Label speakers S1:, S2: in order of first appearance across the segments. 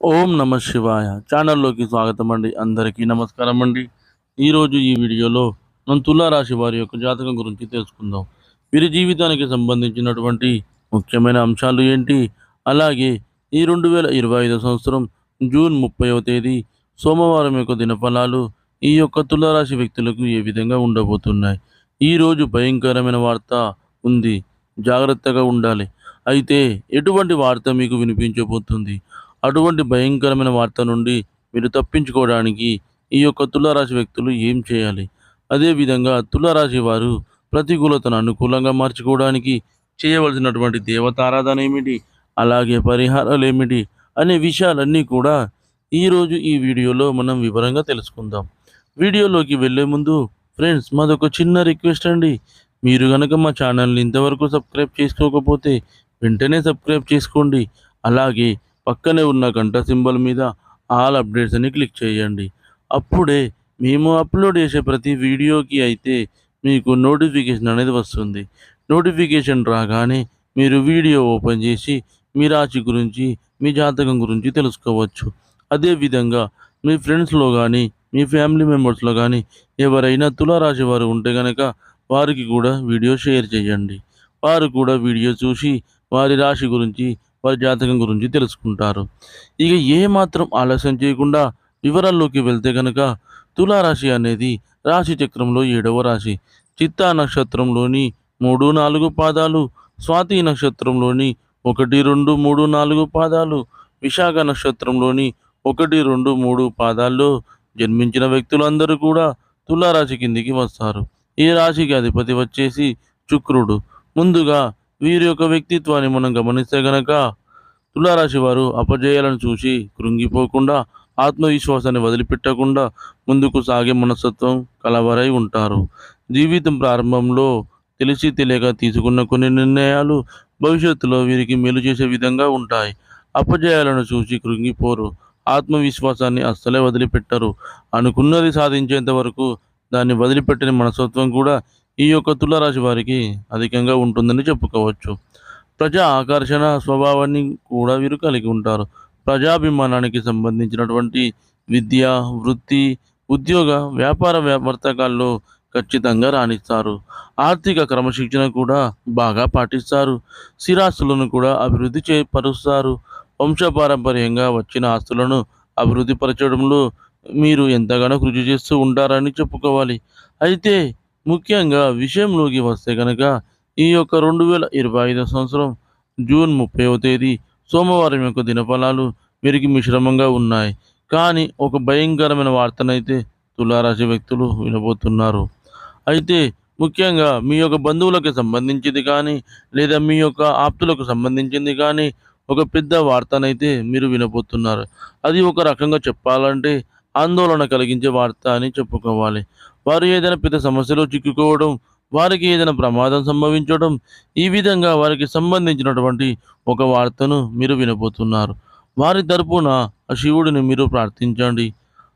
S1: ఓం నమ శివాయ. ఛానల్లోకి స్వాగతం అండి. అందరికీ నమస్కారం అండి. ఈరోజు ఈ వీడియోలో మనం తులారాశి వారి యొక్క జాతకం గురించి తెలుసుకుందాం. వీరి జీవితానికి సంబంధించినటువంటి ముఖ్యమైన అంశాలు ఏంటి? అలాగే ఈ రెండు వేల ఇరవై ఐదో సంవత్సరం జూన్ ముప్పైవ తేదీ సోమవారం యొక్క దినఫలాలు ఈ యొక్క తులారాశి వ్యక్తులకు ఏ విధంగా ఉండబోతున్నాయి? ఈరోజు భయంకరమైన వార్త ఉంది. జాగ్రత్తగా ఉండాలి. అయితే ఎటువంటి వార్త మీకు వినిపించబోతుంది? అటువంటి భయంకరమైన వార్త నుండి మీరు తప్పించుకోవడానికి ఈ యొక్క తులారాశి వ్యక్తులు ఏం చేయాలి? అదేవిధంగా తులారాశి వారు ప్రతికూలతను అనుకూలంగా మార్చుకోవడానికి చేయవలసినటువంటి దేవతారాధన ఏమిటి? అలాగే పరిహారాలు ఏమిటి? అనే విషయాలన్నీ కూడా ఈరోజు ఈ వీడియోలో మనం వివరంగా తెలుసుకుందాం. వీడియోలోకి వెళ్ళే ముందు ఫ్రెండ్స్ మాదొక చిన్న రిక్వెస్ట్ అండి. మీరు కనుక మా ఛానల్ని ఇంతవరకు సబ్స్క్రైబ్ చేసుకోకపోతే వెంటనే సబ్స్క్రైబ్ చేసుకోండి. అలాగే పక్కనే ఉన్న గంట సింబల్ మీద ఆల్ అప్డేట్స్ అని క్లిక్ చేయండి. అప్పుడే మేము అప్లోడ్ చేసే ప్రతి వీడియోకి అయితే మీకు నోటిఫికేషన్ అనేది వస్తుంది. నోటిఫికేషన్ రాగానే మీరు వీడియో ఓపెన్ చేసి మీ రాశి గురించి మీ జాతకం గురించి తెలుసుకోవచ్చు. అదేవిధంగా మీ ఫ్రెండ్స్లో కానీ మీ ఫ్యామిలీ మెంబర్స్లో కానీ ఎవరైనా తులారాశి వారు ఉంటే కనుక వారికి కూడా వీడియో షేర్ చేయండి. వారు కూడా వీడియో చూసి వారి రాశి గురించి వారి జాతకం గురించి తెలుసుకుంటారు. ఇక ఏ మాత్రం ఆలస్యం చేయకుండా వివరాల్లోకి వెళ్తే కనుక తులారాశి అనేది రాశి చక్రంలో ఏడవ రాశి. చిత్తా నక్షత్రంలోని మూడు నాలుగు పాదాలు స్వాతి నక్షత్రంలోని ఒకటి రెండు మూడు నాలుగు పాదాలు విశాఖ నక్షత్రంలోని ఒకటి రెండు మూడు పాదాల్లో జన్మించిన వ్యక్తులందరూ కూడా తులారాశి కిందికి వస్తారు. ఈ రాశికి అధిపతి వచ్చేసి శుక్రుడు. ముందుగా వీరి యొక్క వ్యక్తిత్వాన్ని మనం గమనిస్తే గనక తులారాశి వారు అపజయాలను చూసి కృంగిపోకుండా ఆత్మవిశ్వాసాన్ని వదిలిపెట్టకుండా ముందుకు సాగే మనస్తత్వం కలవరై ఉంటారు. జీవితం ప్రారంభంలో తెలిసి తెలియక తీసుకున్న కొన్ని నిర్ణయాలు భవిష్యత్తులో వీరికి మేలు చేసే విధంగా ఉంటాయి. అపజయాలను చూసి కృంగిపోరు ఆత్మవిశ్వాసాన్ని అస్సలే వదిలిపెట్టరు. అనుకున్నది సాధించేంత వరకు దాన్ని వదిలిపెట్టిన మనస్తత్వం కూడా ఈ యొక్క తులారాశి వారికి అధికంగా ఉంటుందని చెప్పుకోవచ్చు. ప్రజా ఆకర్షణ స్వభావాన్ని కూడా వీరు కలిగి ఉంటారు. ప్రజాభిమానానికి సంబంధించినటువంటి విద్య వృత్తి ఉద్యోగ వ్యాపార వర్తకాల్లో ఖచ్చితంగా రాణిస్తారు. ఆర్థిక క్రమశిక్షణ కూడా బాగా పాటిస్తారు. స్థిరాస్తులను కూడా అభివృద్ధి చేపరుస్తారు. వంశపారంపర్యంగా వచ్చిన ఆస్తులను అభివృద్ధి పరచడంలో మీరు ఎంతగానో కృషి చేస్తూ ఉంటారని చెప్పుకోవాలి. అయితే ముఖ్యంగా విషయంలోకి వస్తే కనుక ఈ యొక్క రెండు వేల ఇరవై ఐదో సంవత్సరం జూన్ ముప్పైవ తేదీ సోమవారం యొక్క దినఫలాలు వీరికి మిశ్రమంగా ఉన్నాయి. కానీ ఒక భయంకరమైన వార్తనైతే తులారాశి వ్యక్తులు వినబోతున్నారు. అయితే ముఖ్యంగా మీ యొక్క బంధువులకు సంబంధించింది కానీ లేదా మీ యొక్క ఆప్తులకు సంబంధించింది కానీ ఒక పెద్ద వార్తనైతే మీరు వినబోతున్నారు. అది ఒక రకంగా చెప్పాలంటే ఆందోళన కలిగించే వార్త అని చెప్పుకోవాలి. వారు ఏదైనా పెద్ద సమస్యలో చిక్కుకోవడం వారికి ఏదైనా ప్రమాదం సంభవించడం ఈ విధంగా వారికి సంబంధించినటువంటి ఒక వార్తను మీరు వినబోతున్నారు. వారి తరపున ఆ శివుడిని మీరు ప్రార్థించండి.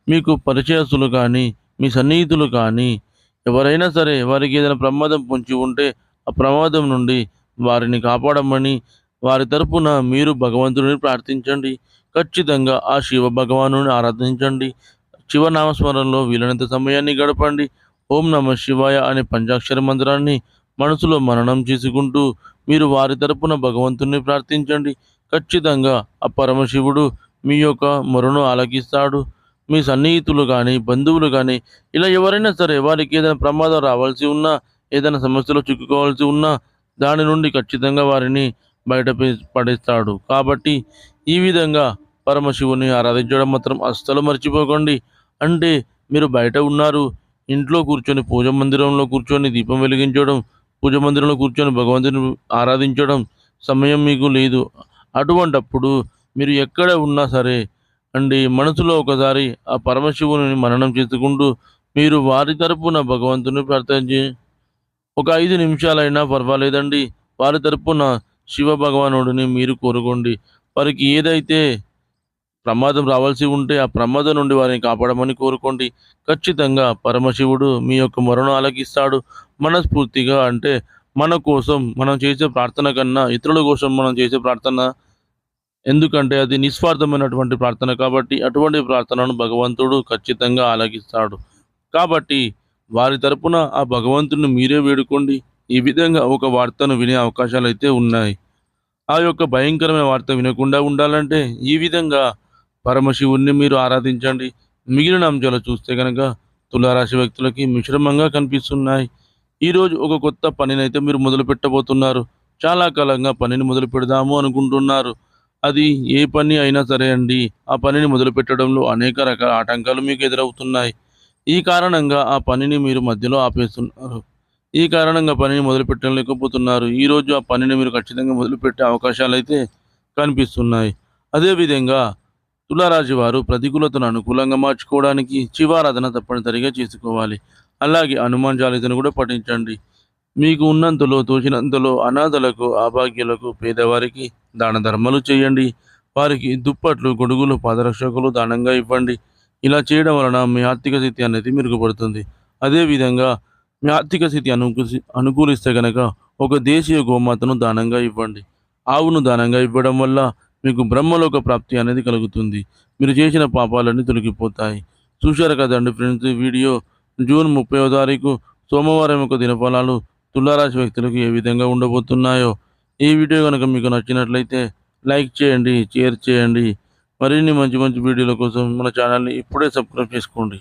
S1: మీకు పరిచయస్తులు కానీ మీ సన్నిహితులు కానీ ఎవరైనా సరే వారికి ఏదైనా ప్రమాదం పొంచి ఉంటే ఆ ప్రమాదం నుండి వారిని కాపాడమని వారి తరపున మీరు భగవంతుడిని ప్రార్థించండి. ఖచ్చితంగా ఆ శివ భగవాను ఆరాధించండి. శివనామస్మరణలో వీలైనంత సమయాన్ని గడపండి. ఓం నమ శివాయ అనే పంచాక్షర మంత్రాన్ని మనసులో మననం చేసుకుంటూ మీరు వారి తరపున భగవంతుని ప్రార్థించండి. ఖచ్చితంగా ఆ పరమశివుడు మీ యొక్క మొరను ఆలకిస్తాడు. మీ సన్నిహితులు కానీ బంధువులు కానీ ఇలా ఎవరైనా సరే వారికి ఏదైనా ప్రమాదం రావాల్సి ఉన్నా ఏదైనా సమస్యలో చిక్కుకోవాల్సి ఉన్నా దాని నుండి ఖచ్చితంగా వారిని బయట పడేస్తాడు. కాబట్టి ఈ విధంగా పరమశివుని ఆరాధించడం మాత్రం అస్సలు మర్చిపోకండి. అంటే మీరు బయట ఉన్నారు ఇంట్లో కూర్చొని పూజ మందిరంలో కూర్చొని దీపం వెలిగించడం పూజ మందిరంలో కూర్చొని భగవంతుని ఆరాధించడం సమయం మీకు లేదు. అటువంటప్పుడు మీరు ఎక్కడ ఉన్నా సరే అండి మనసులో ఒకసారి ఆ పరమశివుని మననం చేసుకుంటూ మీరు వారి తరపున భగవంతుని ప్రార్థించి ఒక ఐదు నిమిషాలైనా పర్వాలేదండి. వారి తరపున శివ భగవానుడిని మీరు కోరుకోండి. వారికి ఏదైతే ప్రమాదం రావాల్సి ఉంటే ఆ ప్రమాదం నుండి వారిని కాపాడమని కోరుకోండి. ఖచ్చితంగా పరమశివుడు మీ యొక్క మరణం ఆలకిస్తాడు. మనస్ఫూర్తిగా అంటే మన కోసం మనం చేసే ప్రార్థన కన్నా ఇతరుల కోసం మనం చేసే ప్రార్థన. ఎందుకంటే అది నిస్వార్థమైనటువంటి ప్రార్థన కాబట్టి అటువంటి ప్రార్థనను భగవంతుడు ఖచ్చితంగా ఆలకిస్తాడు. కాబట్టి వారి తరపున ఆ భగవంతుని మీరే వేడుకోండి. ఈ విధంగా ఒక వార్తను వినే అవకాశాలు అయితే ఉన్నాయి. ఆ యొక్క భయంకరమైన వార్త వినకుండా ఉండాలంటే ఈ విధంగా పరమశివుణ్ణి మీరు ఆరాధించండి. మిగిలిన అంశాలు చూస్తే కనుక తులారాశి వ్యక్తులకి మిశ్రమంగా కనిపిస్తున్నాయి. ఈరోజు ఒక కొత్త పనినైతే మీరు మొదలు పెట్టబోతున్నారు. చాలా కాలంగా పనిని మొదలు పెడదాము అనుకుంటున్నారు. అది ఏ పని అయినా సరే అండి ఆ పనిని మొదలు పెట్టడంలో అనేక రకాల ఆటంకాలు మీకు ఎదురవుతున్నాయి. ఈ కారణంగా ఆ పనిని మీరు మధ్యలో ఆపేస్తున్నారు. ఈ కారణంగా పనిని మొదలు పెట్టలేకపోతున్నారు. ఈరోజు ఆ పనిని మీరు ఖచ్చితంగా మొదలుపెట్టే అవకాశాలు అయితే కనిపిస్తున్నాయి. అదేవిధంగా తులారాశి వారు ప్రతికూలతను అనుకూలంగా మార్చుకోవడానికి శివారాధన తప్పనిసరిగా చేసుకోవాలి. అలాగే హనుమాన్ చాలీసను కూడా పఠించండి. మీకు ఉన్నంతలో తోచినంతలో అనాథలకు అభాగ్యులకు పేదవారికి దాన ధర్మాలు చేయండి. వారికి దుప్పట్లు గొడుగులు పాదరక్షకులు దానంగా ఇవ్వండి. ఇలా చేయడం వలన మీ ఆర్థిక స్థితి అనేది మెరుగుపడుతుంది. అదేవిధంగా మీ ఆర్థిక స్థితి అనుకూ అనుకూలిస్తే కనుక ఒక దేశీయ గోమాతను దానంగా ఇవ్వండి. ఆవును దానంగా ఇవ్వడం వల్ల మీకు బ్రహ్మలోక ప్రాప్తి అనేది కలుగుతుంది. మీరు చేసిన పాపాలన్నీ తొలగిపోతాయి. చూశారు కదండి ఫ్రెండ్స్ వీడియో జూన్ ముప్పైవ తారీఖు సోమవారం యొక్క దినఫలాలు తులారాశి వ్యక్తులకు ఏ విధంగా ఉండబోతున్నాయో. ఈ వీడియో కనుక మీకు నచ్చినట్లయితే లైక్ చేయండి షేర్ చేయండి. మరిన్ని మంచి మంచి వీడియోల కోసం మన ఛానల్ని ఇప్పుడే సబ్స్క్రైబ్ చేసుకోండి.